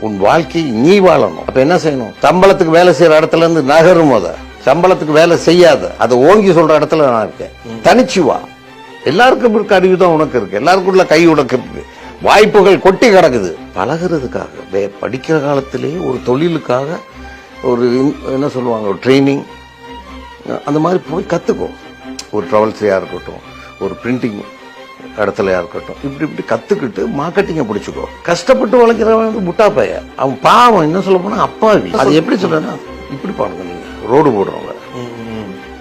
உன் வாழ்க்கை நீ வாழணும். அப்ப என்ன செய்யணும்? சம்பளத்துக்கு வேலை செய்யற இடத்துல இருந்து நகரும் முத சம்பளத்துக்கு வேலை செய்யாத. அதை ஓங்கி சொல்ற இடத்துல நான் இருக்கேன். தனிச்சு வா. எல்லாருக்கும் இருக்க அறிவு தான் உனக்கு இருக்கு. எல்லாருக்கும் உள்ள கை உனக்கு இருக்கு. வாய்ப்புகள் கொட்டி கிடக்குது. பழகுறதுக்காக வே- படிக்கிற காலத்திலே ஒரு தொழிலுக்காக ஒரு என்ன சொல்லுவாங்க ஒரு ட்ரைனிங் அந்த மாதிரி போய் கற்றுக்கும் ஒரு ட்ராவல்ஸ்லையாக இருக்கட்டும் ஒரு பிரிண்டிங் இடத்துலையா இருக்கட்டும். இப்படி இப்படி கற்றுக்கிட்டு மார்க்கெட்டிங்கை பிடிச்சிக்கோ. கஷ்டப்பட்டு உழைக்கிறவன் வந்து முட்டா பைய. அவன் பாவம் என்ன சொல்ல போனா அப்பாவி அது எப்படி சொல்றேன்னா இப்படி பாருங்க நீங்கள் ரோடு போடுறவங்க.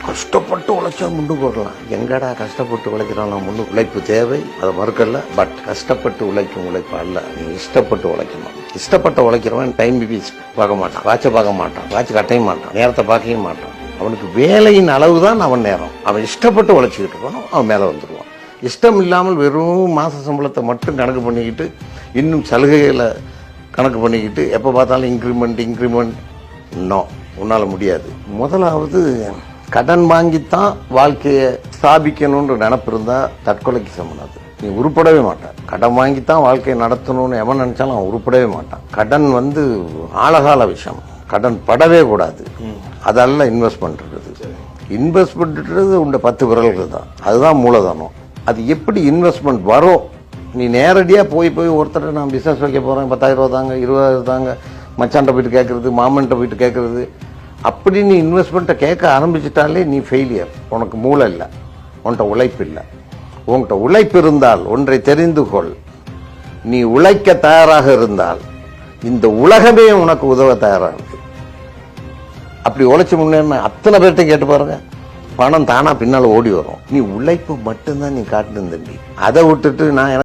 கஷ்டப்பட்டு உழைச்சா முன்னுக்கு வரலாம் எங்கடா கஷ்டப்பட்டு உழைக்கிறான் முன்னு உழைப்பு தேவை. அதை மறுக்கல. பட் கஷ்டப்பட்டு உழைக்கும் உழைப்பு அல்ல. நீ இஷ்டப்பட்டு உழைக்கணும். இஷ்டப்பட்டு உழைக்கிறவன் டைம் பீஸ் பார்க்க மாட்டான். வாட்சை பார்க்க மாட்டான். வாட்ச் கட்டைய மாட்டான். நேரத்தை பார்க்கவே மாட்டான். அவனுக்கு வேலையின் அளவு தான் அவன் நேரம். அவன் இஷ்டப்பட்டு உழைச்சிக்கிட்டு இருக்கணும். அவன் மேலே வந்துடுவான் இஷ்டம் இல்லாமல் வெறும் மாச சம்பளத்தை மட்டும் கணக்கு பண்ணிக்கிட்டு இன்னும் சலுகைகளை கணக்கு பண்ணிக்கிட்டு எப்போ பார்த்தாலும் இன்க்ரிமெண்ட் இன்க்ரிமெண்ட் நோ உன்னால் முடியாது. முதலாவது கடன் வாங்கித்தான் வாழ்க்கையை ஸ்தாபிக்கணுன்ற நினப்பு இருந்தால் தற்கொலைக்கு சமம் அது நீ உருப்படவே மாட்டான் கடன் வாங்கித்தான் வாழ்க்கையை நடத்தணும்னு எவன் நினைச்சாலும் அவன் உருப்படவே மாட்டான். கடன் வந்து ஆழகால விஷயம். கடன் படவே கூடாது. அதல்ல இன்வெஸ்ட் பண்ணுறது இன்வெஸ்ட்மெண்ட்ன்றது உண்ட பத்து விரல்கள் தான் அதுதான் மூலதனம். அது எப்படி இன்வெஸ்ட்மெண்ட் வரும்? நீ நேரடியாக போய் போய் ஒருத்தர் நான் பிஸ்னஸ் வைக்க போகிறேன் பத்தாயிரம் ரூபா தாங்க இருபதாயிரம் தாங்க மச்சான்ட்ட போயிட்டு கேட்குறது மாமன்ட்ட போயிட்டு கேட்குறது அப்படி நீ இன்வெஸ்ட்மெண்ட்டை கேட்க ஆரம்பிச்சிட்டாலே நீ ஃபெயிலியர் உனக்கு மூளை இல்லை. உன்கிட்ட உழைப்பு இல்லை. உன்கிட்ட உழைப்பு இருந்தால் ஒன்றை தெரிந்து கொள். நீ உழைக்க தயாராக இருந்தால் இந்த உலகமே உனக்கு உதவ தயாராக இருக்கு அப்படி உழைச்சி முன்னேறின அத்தனை பேர்கிட்ட கேட்டு பாருங்கள் பணம் தானா பின்னால் ஓடி வரும். நீ உழைப்பு மட்டும்தான் நீ காட்டுன்னு தம்பி. அதை விட்டுட்டு நான்